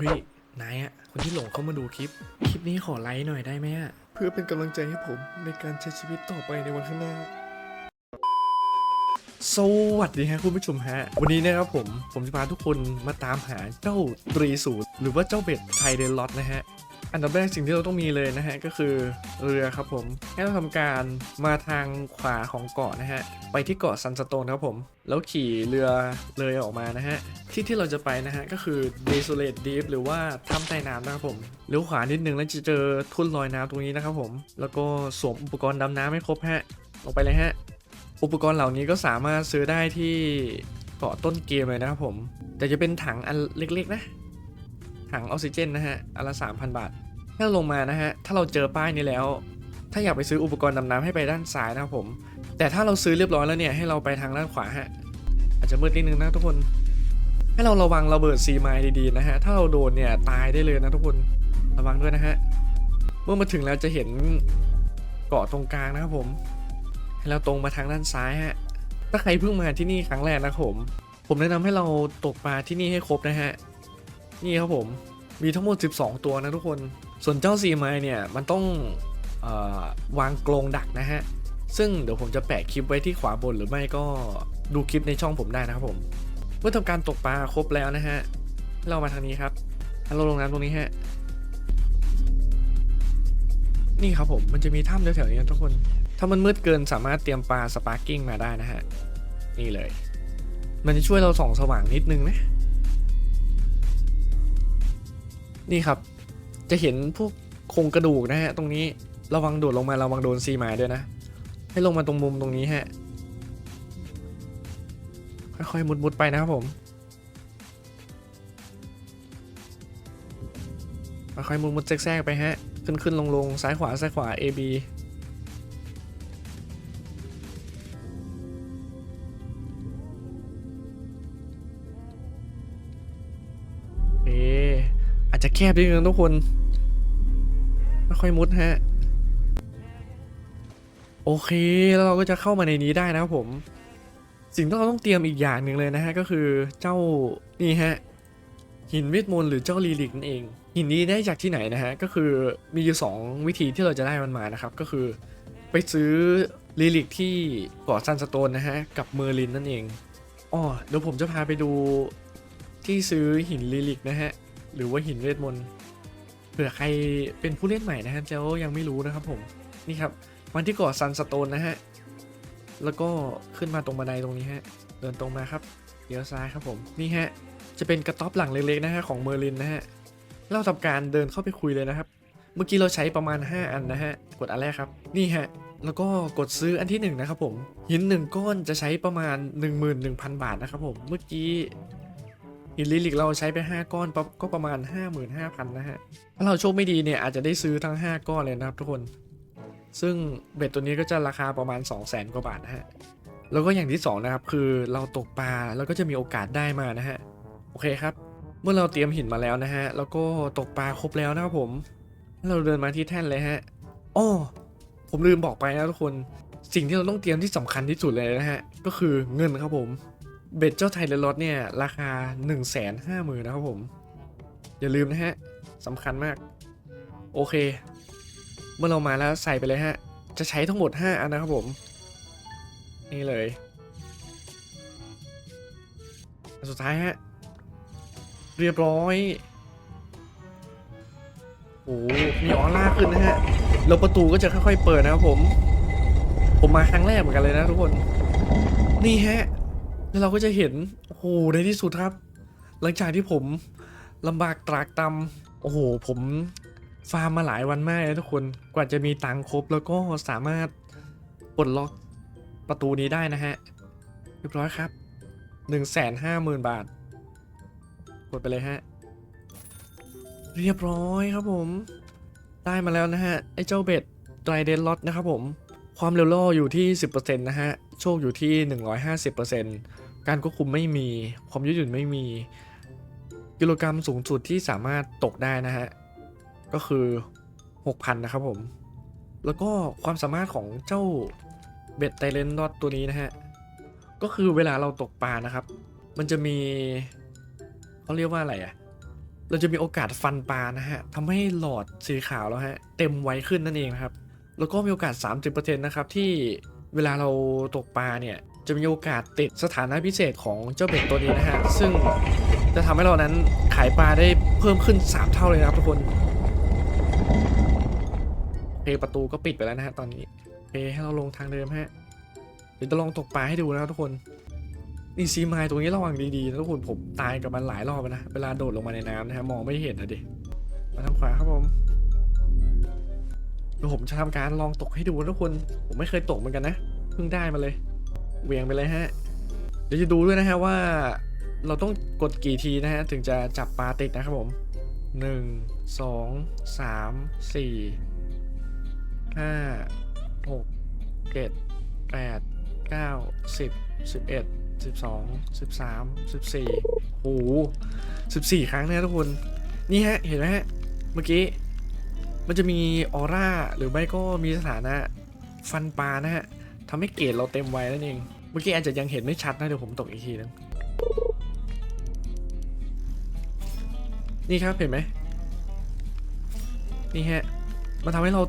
เฮ้ย นายอะคนที่หลงเข้ามาดูคลิป คลิปนี้ขอไลค์หน่อยได้ไหมอะเพื่อเป็นกำลังใจให้ผมในการใช้ชีวิตต่อไปในวันข้างหน้า สวัสดีฮะคุณผู้ชมฮะ วันนี้นะครับผม ผมจะพาทุกคนมาตามหาเจ้าตรีสูตรหรือว่าเจ้าเบ็ดไทเดนล็อตนะฮะ อันดับแรกสิ่งที่เราต้องมีเลยนะฮะก็คือเรือครับผมให้เราทำการมาทางขวาของเกาะนะฮะไปที่เกาะซันสโตนครับผม แล้วขี่เรือเลยออกมานะฮะที่ที่เราจะไปนะฮะก็คือ Desolate Deep หรือว่าถ้ำใต้น้ำนะครับผมเลี้ยวขวานิดนึงแล้วจะเจอทุ่นลอยน้ำตรงนี้นะครับผมแล้วก็สวมอุปกรณ์ดำน้ำให้ครบฮะลงไปเลยฮะอุปกรณ์เหล่านี้ก็สามารถซื้อได้ที่เกาะต้นเกมเลยนะครับผม แต่จะเป็นถังอันเล็กๆนะ ถังออกซิเจนนะฮะอันละ 3,000 บาทถ้าลงมานะฮะ ถ้าเราเจอป้ายนี้แล้ว ถ้าอยากไปซื้ออุปกรณ์ดำน้ำให้ไปด้านซ้ายนะครับผม แต่ถ้าเราซื้อเรียบร้อยแล้วเนี่ยให้เราไปทางด้านขวาฮะ อาจจะมืดนิดนึงนะทุกคน ให้เราระวังระเบิดซีไมล์ดีๆนะฮะ ถ้าเราโดนเนี่ยตายได้เลยนะทุกคน ระวังด้วยนะฮะ เมื่อมาถึงแล้วจะเห็นเกาะตรงกลางนะครับผม ให้เราตรงมาทางด้านซ้ายฮะ ถ้าใครเพิ่งมาที่นี่ครั้งแรกนะครับผม ผมแนะนำให้เราตกปลาที่นี่ให้ครบนะฮะ นี่ครับผมมีทั้งหมด 12 ตัวนะทุกคน ส่วนเจ้าซีไมเนี่ยมันต้องอวางกรงดักนะฮะ ซึ่งเดี๋ยวผมจะแปะคลิปไว้ที่ขวาบนหรือไม่ก็ดูคลิปในช่องผมได้นะครับผม เมื่อทำการตกปลาครบแล้วนะฮะให้เรามาทางนี้ครับเราลงน้ำตรงนี้ฮะ นี่ครับผมมันจะมีถ้ำแถวๆนี้นะทุกคน ถ้ามันมืดเกินสามารถเตรียมปลาสปาร์กิ้งมาได้นะฮะ นี่เลย มันจะช่วยเราส่องสว่างนิดนึงนะ นี่ครับ จะเห็นพวกโครงกระดูกนะฮะตรงนี้ระวังโดดลงมาระวังโดนซีหมาด้วยนะ ให้ลงมาตรงมุมตรงนี้ฮะ ค่อยๆมุดๆไปนะครับผมค่อยๆมุดๆแทรกๆไปฮะ ขึ้นขึ้นลงลงๆซ้ายขวาซ้ายขวา A B อาจจะแคบนิดนึงทุกคนไม่ค่อยมุดฮะ โอเค แล้วเราก็จะเข้ามาในนี้ได้นะครับผม สิ่งที่เราต้องเตรียมอีกอย่างหนึ่งเลยนะฮะ ก็คือเจ้านี่ฮะ หินเวทมนต์หรือเจ้าลีลิกนั่นเอง หินนี้ได้จากที่ไหนนะฮะ ก็คือมีอยู่สองวิธีที่เราจะได้มันมานะครับ ก็คือไปซื้อลีลิกที่เกาะซันสโตนนะฮะ กับเมอร์ลินนั่นเองอ๋อเดี๋ยวผมจะพาไปดูที่ซื้อหินลีลิกนะฮะ หรือว่าหินเวทมนต์เผื่อใครเป็นผู้เล่นใหม่นะฮะแล้วยังไม่รู้นะครับผมนี่ครับมาที่เกาะซันสโตนนะฮะแล้วก็ขึ้นมาตรงบันไดตรงนี้ฮะเดินตรงมาครับเลี้ยวซ้ายครับผมนี่ฮะจะเป็นกระต๊อบหลังเล็กๆนะฮะของเมอร์ลินนะฮะเราทำการเดินเข้าไปคุยเลยนะครับ เมื่อกี้เราใช้ประมาณ 5 อันนะฮะกดอันแรกครับนี่ฮะแล้วก็กดซื้ออันที่ 1 นะครับผมหิน1ก้อนจะใช้ประมาณ 11,000 บาทนะครับผมเมื่อกี้ หินลิลิกเราใช้ไป 5 ก้อนก็ประมาณ 55,000 นะฮะ ถ้าเราโชคไม่ดีเนี่ยอาจจะได้ซื้อทั้ง 5 ก้อนเลยนะครับทุกคน ซึ่งเบ็ดตัวนี้ก็จะราคาประมาณ 2 0 0 0 0 0 กว่าบาทนะฮะ แล้วก็อย่างที่สองนะครับ คือเราตกปลาแล้วก็จะมีโอกาสได้มานะฮะ โอเคครับ เมื่อเราเตรียมหินมาแล้วนะฮะ แล้วก็ตกปลาครบแล้วนะครับผม เราเดินมาที่แท่นเลยฮะอ้อผมลืมบอกไปนะทุกคน สิ่งที่เราต้องเตรียมที่สำคัญที่สุดเลยนะฮะ ก็คือเงินครับผม เบ็ดเจ้าไทยเลรอดเนี่ย ราคา 1 5 0 0 0 0นะครับผม อย่าลืมนะฮะสำคัญมาก โอเค เมื่อเรามาแล้วใส่ไปเลยฮะ จะใช้ทั้งหมด 5 อันนะครับผม นี่เลย สุดท้ายฮะ เรียบร้อยโอ้มีออร่าขึ้นนะฮะแล้วประตูก็จะค่อยๆเปิดนะครับผม ผมมาครั้งแรกเหมือนกันเลยนะทุกคน นี่ฮะ แล้วเราก็จะเห็น โอ้โห ในที่สุดครับ หลังจากที่ผมลำบากตรากตำโอ้โห ผมฟาร์มมาหลายวันมากเลยทุกคน กว่าจะมีตังค์ครบแล้วก็สามารถปลดล็อกประตูนี้ได้นะฮะ เรียบร้อยครับ1 5 0 0 0 0บาท กดไปเลยฮะ เรียบร้อยครับผม ได้มาแล้วนะฮะ ไอ้เจ้าเบ็ดไดรเดนล็อตนะครับผม ความเร็วล่ออยู่ที่ 10%นะฮะ โชคอยู่ที่ 150% การควบคุมไม่มีความยืดหยุ่นไม่มี กิโลกรรัมสูงสุดที่สามารถตกได้นะฮะ ก็คือ 6,000 นะครับผม แล้วก็ความสามารถของเจ้าเบ็ดไดเรนล็อตตัวนี้นะฮะ ก็คือเวลาเราตกปลานะครับ มันจะมีเขาเรียกว่าอะไรอะเราจะมีโอกาสฟันปลานะฮะทำให้หลอดสีขาวแล้วฮะเต็มไวขึ้นนั่นเองนะครับ แล้วก็มีโอกาส 30%นะครับที่เวลาเราตกปลาเนี่ย จะมีโอกาสติดสถานะพิเศษของเจ้าเบ็ดตัวนี้นะฮะ ซึ่งจะทำให้เรานั้นขายปลาได้เพิ่มขึ้น 3 เท่าเลยนะครับทุกคนเคประตูก็ปิดไปแล้วนะฮะตอนนี้เคให้เราลงทางเดิมฮะเดี๋ยวจะลองตกปลาให้ดูนะครับทุกคนนี่ซีไมล์ตรงนี้ระวังดีๆนะทุกคนผมตายกับมันหลายรอบแล้วนะเวลาโดดลงมาในน้ำนะฮะมองไม่เห็นนะดิมาทางขวาครับผมเดี๋ยวผมจะทำการลองตกให้ดูนะทุกคน ผมไม่เคยตกเหมือนกันนะเพิ่งได้มาเลย เวียงไปเลยฮะ เดี๋ยวจะดูด้วยนะฮะว่าเราต้องกดกี่ทีนะฮะ ถึงจะจับปลาติดนะครับผมหนึ่งสองสามสี่ห้าหกเจ็ดแปดเก้าสิบสิบเอ็ดสิบสองสิบสามสิบสี่โอ้โหสิบสี่ครั้งนะทุกคน นี่ฮะ เห็นไหมฮะ เมื่อกี้ มันจะมีออร่า หรือไม่ก็มีสถานะ ฟันปลานะฮะ ทำให้เกรดเราเต็มไว้นั่นเอง เมื่อกี้อาจจะยังเห็นไม่ชัดนะเดี๋ยวผมตกอีกทีนึงนี่ครับเห็นไหมนี่ฮะ มันทำให้เรา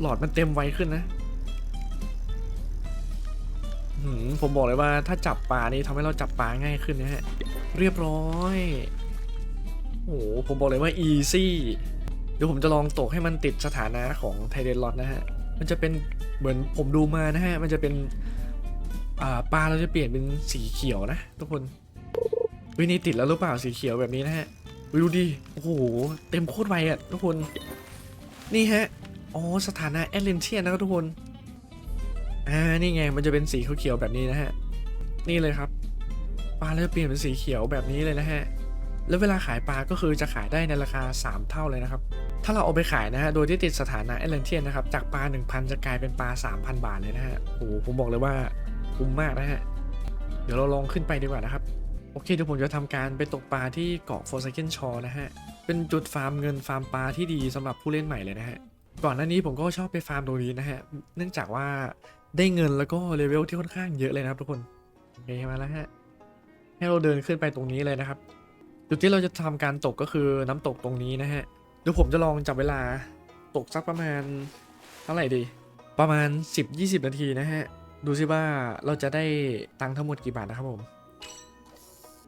หลอดมันเต็มไวขึ้นนะผมบอกเลยว่าถ้าจับปลานี่ทำให้เราจับปลาง่ายขึ้นนะฮะ เรียบร้อยโอ้โหผมบอกเลยว่า easy เดี๋ยวผมจะลองตกให้มันติดสถานะของไทเดนลอตนะฮะ มันจะเป็นเหมือนผมดูมานะฮะ มันจะเป็นปลาเราจะเปลี่ยนเป็นสีเขียวนะทุกคนวินี่ติดแล้วหรือเปล่าสีเขียวแบบนี้นะฮะดูดิโอ้โหเต็มโคตรไวอะทุกคนนี่ฮะอ๋อสถานะแอดเลนเทียนนะครับทุกคนอ่านี่ไงมันจะเป็นสีเขียวแบบนี้นะฮะนี่เลยครับปลาเราจะเปลี่ยนเป็นสีเขียวแบบนี้เลยนะฮะ แล้วเวลาขายปลาก็คือจะขายได้ในราคา 3 เท่าเลยนะครับ ถ้าเราเอาไปขายนะฮะ โดยที่ติดสถานะแอตแลนเทียนนะครับ จากปลา 1,000 จะกลายเป็นปลา 3,000 บาทเลยนะฮะ โอ้โห ผมบอกเลยว่าคุ้มมากนะฮะ เดี๋ยวเราลองขึ้นไปดีกว่านะครับ โอเคเดี๋ยวผมจะทำการไปตกปลาที่เกาะโฟร์ s เ k นชอนะฮะ เป็นจุดฟาร์มเงินฟาร์มปลาที่ดีสำหรับผู้เล่นใหม่เลยนะฮะ ก่อนหน้านี้ผมก็ชอบไปฟาร์มตรงนี้นะฮะ เนื่องจากว่าได้เงินแล้วก็เลเวลที่ค่อนข้างเยอะเลยนะครับทุกคน โอเคมาแล้วฮะ ให้เราเดินขึ้นไปตรงนี้เลยนะครับ จุดที่เราจะทำการตกก็คือน้ำตกตรงนี้นะฮะเดี๋ยวผมจะลองจับเวลาตกสักประมาณเท่าไหร่ดี ประมาณ 10-20 นาทีนะฮะ ดูซิว่าเราจะได้ตังค์ทั้งหมดกี่บาทนะครับผม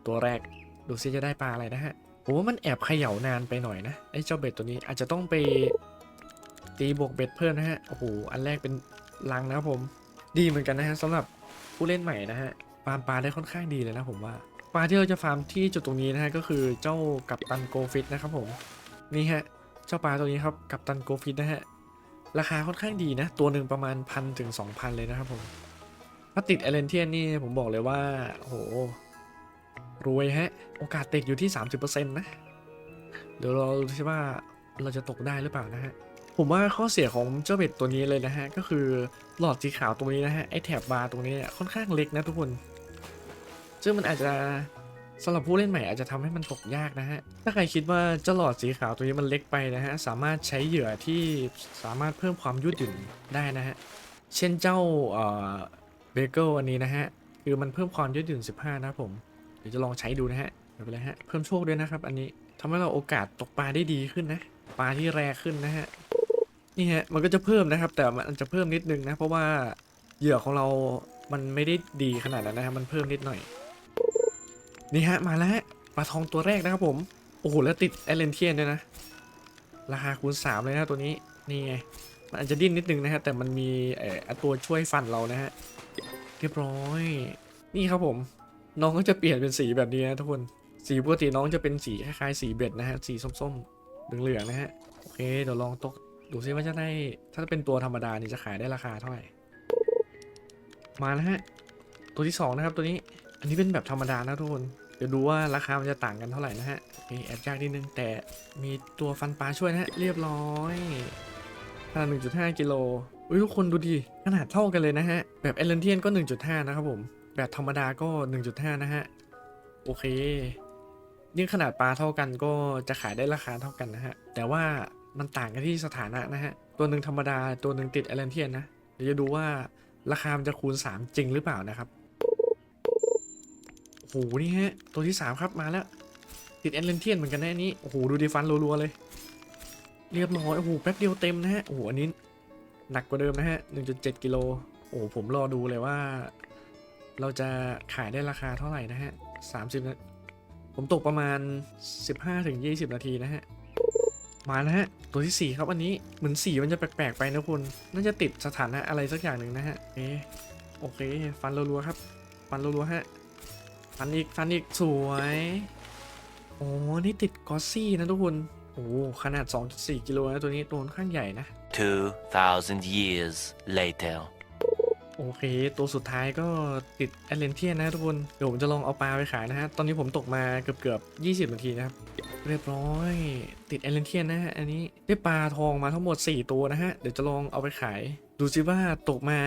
ตัวแรกดูซิจะได้ปลาอะไรนะฮะผมว่ามันแอบเขย่านานไปหน่อยนะไอ้เจ้าเบ็ดตัวนี้อาจจะต้องไปตีบวกเบ็ดเพิ่มนะฮะโอ้โหอันแรกเป็นลังนะครับผม ดีเหมือนกันนะฮะสำหรับผู้เล่นใหม่นะฮะฟามปลาได้ค่อนข้างดีเลยนะผมว่า ลาที่เราจะฟาร์มที่จุดตรงนี้นะฮะก็คือเจ้ากัปตันโกฟิตนะครับผมนี่ฮะเจ้าปลาตัวนี้ครับกัปตันโกฟิตนะฮะราคาค่อนข้างดีนะ ตัวหนึ่งประมาณพันถึงสองพันเลยนะครับผมถ้าติดเอเลนเทียนนี่ผมบอกเลยว่าโหรวยฮะ โอกาสติดอยู่ที่ 30%นะเดี๋ยวเราดูซิว่าเราจะตกได้หรือเปล่านะฮะ ผมว่าข้อเสียของเจ้าเบ็ดตัวนี้เลยนะฮะ ก็คือหลอดสีขาวตรงนี้นะฮะ ไอแถบบาร์ตรงนี้ค่อนข้างเล็กนะทุกคน ซึ่งมันอาจจะสำหรับผู้เล่นใหม่อาจจะทำให้มันตกยากนะฮะ ถ้าใครคิดว่าเจ้าหลอดสีขาวตัวนี้มันเล็กไปนะฮะ สามารถใช้เหยื่อที่สามารถเพิ่มความยืดหยุ่นได้นะฮะ เช่นเจ้าเบเกิลอันนี้นะฮะ คือมันเพิ่มความยืดหยุ่น 15 นะผม เดี๋ยวจะลองใช้ดูนะฮะไม่เป็นไรฮะ เพิ่มโชคด้วยนะครับ อันนี้ทำให้เราโอกาสตกปลาได้ดีขึ้นนะ ปลาที่แรขึ้นนะฮะ นี่ฮะ มันก็จะเพิ่มนะครับ แต่มันจะเพิ่มนิดนึงนะ เพราะว่าเหยื่อของเรา มันไม่ได้ดีขนาดนั้นนะครับมันเพิ่มนิดหน่อย นี่ฮะมาแล้วฮะปลาทองตัวแรกนะครับผม โอ้โหแล้วติดแอเลนเทียนด้วยนะ ราคาคูณ3เลยนะตัวนี้ นี่ไง มันอาจจะดิ้นนิดนึงนะฮะ แต่มันมีเอ่อตัวช่วยฟันเรานะฮะ เรียบร้อย นี่ครับผม น้องก็จะเปลี่ยนเป็นสีแบบนี้นะทุกคน สีปกติน้องจะเป็นสีคล้ายๆสีเบ็ดนะฮะ สีส้มๆ เหลืองๆนะฮะ โอเคเดี๋ยวลองตกดูซิว่าจะได้ ถ้าเป็นตัวธรรมดานี่จะขายได้ราคาเท่าไหร่ มาแล้วฮะ ตัวที่สองนะครับตัวนี้ อันนี้เป็นแบบธรรมดานะทุกคน เดี๋ยวดูว่าราคา มันจะต่างกันเท่าไหร่นะฮะโอเคแอบยากนิดนึง แต่มีตัวฟันปลาช่วยนะฮะ เรียบร้อยขนาด1.5 กิโลอุ้ยทุกคนดูดิ ขนาดเท่ากันเลยนะฮะ แบบเอเลนเทียนก็ 1.5 นะครับผม แบบธรรมดาก็ 1.5 นะฮะ โอเคยิ่งขนาดปลาเท่ากันก็จะขายได้ราคาเท่ากันนะฮะ แต่ว่ามันต่างกันที่สถานะนะฮะ ตัวหนึ่งธรรมดา ตัวหนึ่งติดเอเลนเทียนนะ เดี๋ยวจะดูว่าราคามันจะคูณ 3 จริงหรือเปล่านะครับ หนี่ฮะ ตัวที่3ครับมาแล้ว ติดแอตแลนเทียนเหมือนกันนะอันนี้ โอ้โห ดูดิฟันรัวๆเลย เรียบร้อย โอ้โห แป๊บเดียวเต็มนะฮะ โอ้โห อันนี้หนักกว่าเดิมนะฮะ 1.7 กิโล โอ้โหผมรอดูเลยว่า เราจะขายได้ราคาเท่าไหร่นะฮะ 30นะผมตกประมาณ 15-20 นาทีนะฮะ มาแล้วฮะ ตัวที่ 4 ครับอันนี้ เหมือนสีมันจะแปลกๆไปนะคุณ น่าจะติดสถานะอะไรสักอย่างหนึ่งนะฮะ เอะโอเค ฟันรัวๆครับ ฟันรัวๆฮะ ฟันอีกฟันอีกสวยโอ้นี่ติดกอสซี่นะทุกคน โอ้ขนาด 2.4 กิโลนะตัวนี้ตัวค่อนข้างใหญ่นะ 2,000 years later. โอเค ตัวสุดท้ายก็ติดแอตเลนเทียนนะทุกคน เดี๋ยวผมจะลองเอาปลาไปขายนะฮะ ตอนนี้ผมตกมาเกือบเกือบๆ20 นาทีนะครับ เรียบร้อย ติดแอตเลนเทียนนะฮะ อันนี้ได้ปลาทองมาทั้งหมด 4 ตัวนะฮะ เดี๋ยวจะลองเอาไปขาย ดูซิว่าตกมา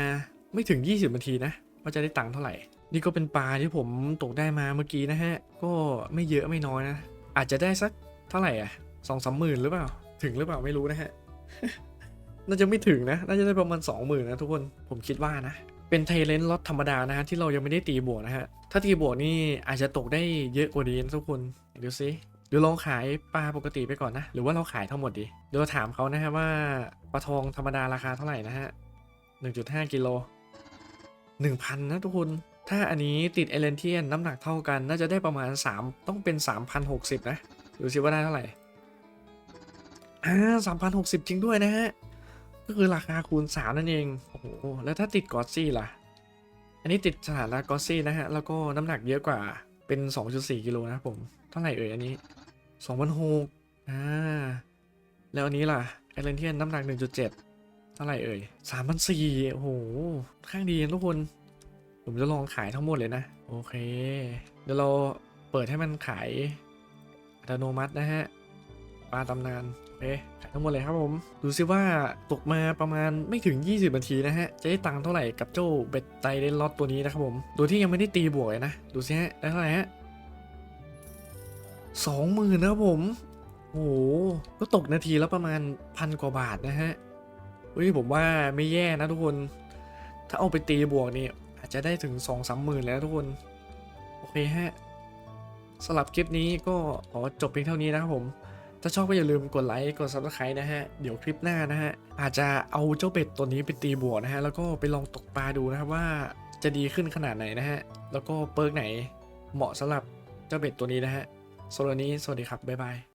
ไม่ถึง 20 นาทีนะ ว่าจะได้ตังค์เท่าไหร่ นี่ก็เป็นปลาที่ผมตกได้มาเมื่อกี้นะฮะ ก็ไม่เยอะไม่น้อยนะ อาจจะได้สักเท่าไหร่อะสองสามหมื่นหรือเปล่า ถึงหรือเปล่าไม่รู้นะฮะ น่าจะไม่ถึงนะ น่าจะได้ประมาณ20,000นะทุกคน ผมคิดว่านะ เป็นไทเลนล็อตธรรมดานะฮะที่เรายังไม่ได้ตีบวกนะฮะ ถ้าตีบวกนี่อาจจะตกได้เยอะกว่านี้นะทุกคนเดี๋ยวซิเดี๋ยวลองขายปลาปกติไปก่อนนะ หรือว่าเราขายทั้งหมดดี เดี๋ยวถามเขานะฮะว่าปลาทองธรรมดาราคาเท่าไหร่นะฮะ1.5กิโล1,000นะทุกคน ถ้าอันนี้ติดเอเลนเทียนน้ำหนักเท่ากันน่าจะได้ประมาณ 3 ต้องเป็น 3,060 นะ ดูซิว่าได้เท่าไหร่ อ่า3,060จริงด้วยนะฮะ ก็คือราคาคูณ 3 นั่นเอง โอ้โห แล้วถ้าติดกอซี่ล่ะ อันนี้ติดสถานะกอซี่นะฮะ แล้วก็น้ำหนักเยอะกว่าเป็น 2.4กิโลนะครับผม เท่าไหร่เอ่ยอันนี้2,600อ่า แล้วอันนี้ล่ะเอเลนเทียนน้ำหนัก 1.7 เท่าไหร่เอ่ย3,400โอ้โห ข้างดีทุกคน ผมจะลองขายทั้งหมดเลยนะ โอเค เดี๋ยวเราเปิดให้มันขายอัตโนมัตินะฮะปลาตำนานโอเคขายทั้งหมดเลยครับผม ดูซิว่าตกมาประมาณไม่ถึง 20นาทีนะฮะ จะได้ตังค์เท่าไหร่กับเจ้าเบ็ดไตเดนล็อตตัวนี้นะครับผม ตัวที่ยังไม่ได้ตีบวกเลยนะ ดูซิฮะ ได้เท่าไหร่ฮะสองหมื่นนะครับผม โอ้โห ก็ตกนาทีและประมาณพันกว่าบาทนะฮะเฮ้ยผมว่าไม่แย่นะทุกคน ถ้าเอาไปตีบวกนี่ จจะได้ถึง2องสามหมื่นแล้วทุกคน โอเคฮะสำหรับคลิปนี้ก็ขอจบเพียงเท่านี้นะครับผม ถ้าชอบก็อย่าลืมกดไลค์กด subscribe นะฮะ เดี๋ยวคลิปหน้านะฮะ อาจจะเอาเจ้าเป็ดตัวนี้ไปตีบวนะฮะ แล้วก็ไปลองตกปลาดูนะครับว่าจะดีขึ้นขนาดไหนนะฮะ แล้วก็เปิร์กไหนเหมาะสำหรับเจ้าเป็ดตัวนี้นะฮะสำหรับนี้สวัสดีครับ บ๊ายบาย